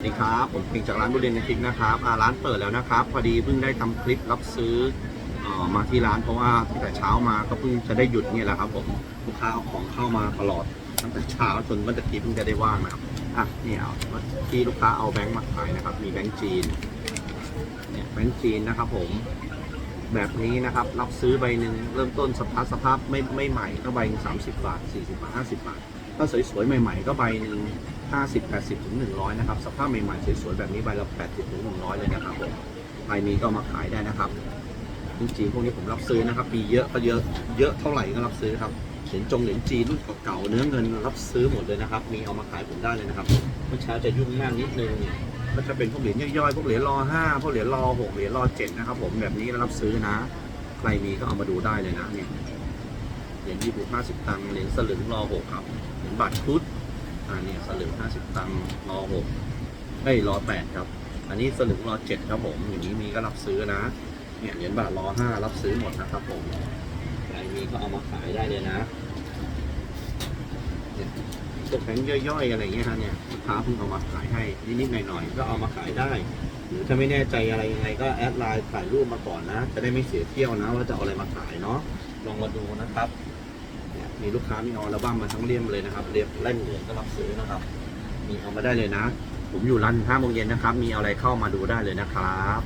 สวัสดีครับ ผมปิงจากร้านบุเรนในคลิกนะครับร้านเปิดแล้วนะครับ พอดีเพิ่งได้ทำคลิปรับซื้ออมาที่ร้านเพราะว่าตั้งแต่เช้ามาก็เพิ่งจะได้หยุดเนี่ยแหละครับผมลูกค้าเอาของเข้ามาตลอดตั้งแต่เช้าจนเมื่อตะกี้เพิ่งจะได้ว่างนะครับอะนี่เอาที่ลูกค้าเอาแบงค์มาขายนะครับ มีแบงค์จีนเนี่ยแบงค์จีนนะครับผมแบบนี้นะครับรับซื้อใบหนึ่งเริ่มต้นสภาพสภาพไม่ไม่ใหม่ก็ใบสามสิบบาทสี่สิบาทห้าสิบาทถ้าสวยๆใหม่ ๆ ก็ใบหนึ่ง ห้าสิบแปดสิบถึงหนึ่งร้อยนะครับ สภาพใหม่ๆสวยๆแบบนี้ใบละแปดสิบถึงหนึ่งร้อยเลยนะครับผมใบนี้ก็มาขายได้นะครับจริงๆพวกนี้ผมรับซื้อนะครับมีเยอะก็เยอะเยอะเท่าไหร่ก็รับซื้อครับเหรียญจงเหรียญจีนรุ่นเก่าๆเนื้อเงินรับซื้อหมดเลยนะครับ มีเอามาขายผมได้เลยนะครับเมื่อเช้าจะยุ่งมากนิดนึงก็จะเป็นพวกเหรียญย่อยๆพวกเหรียญรอห้าพวกเหรียญรอหกเหรียญรอเจ็ดนะครับ ผมแบบนี้รับซื้อนะ ใครมีก็เอามาดูได้เลยนะเนี่ยเหรียญยี่สิบห้าสิบตังค์เหรียญสลึงรอหกครับเหรียญบาทพุธ อ่าเนี่ยสลึงห้าสิบตังค์รอหกเอ้ยรอแปดครับ อันนี้สลึงรอเจ็ดครับผมอย่างนี้มีก็รับซื้อนะเนี่ยเหรียญบาทรอห้ารับซื้อหมดนะครับผมใครมีก็เอามาขายได้เลยนะเนี่ยพวกแบงย่อยๆอะไรเงี้ยฮะเนี่ยลูกค้าเพิ่งเอามาขายให้นิดๆหน่อยๆก็เอามาขายได้ หรือถ้าไม่แน่ใจอะไรยังไงก็แอดไลน์ถ่ายรูปมาก่อนนะ จะได้ไม่เสียเที่ยวนะว่าจะเอาอะไรมาขายเนาะลองมาดูนะครับ มีลูกค้ามีเอาอัลบั้มมาทั้งเล่มเลยนะครับเรียบเล่มเหลืองก็รับซื้อนะครับ มีเอามาได้เลยนะ ผมอยู่ร้านห้าโมงเย็นนะครับ มีอะไรเข้ามาดูได้เลยนะครับ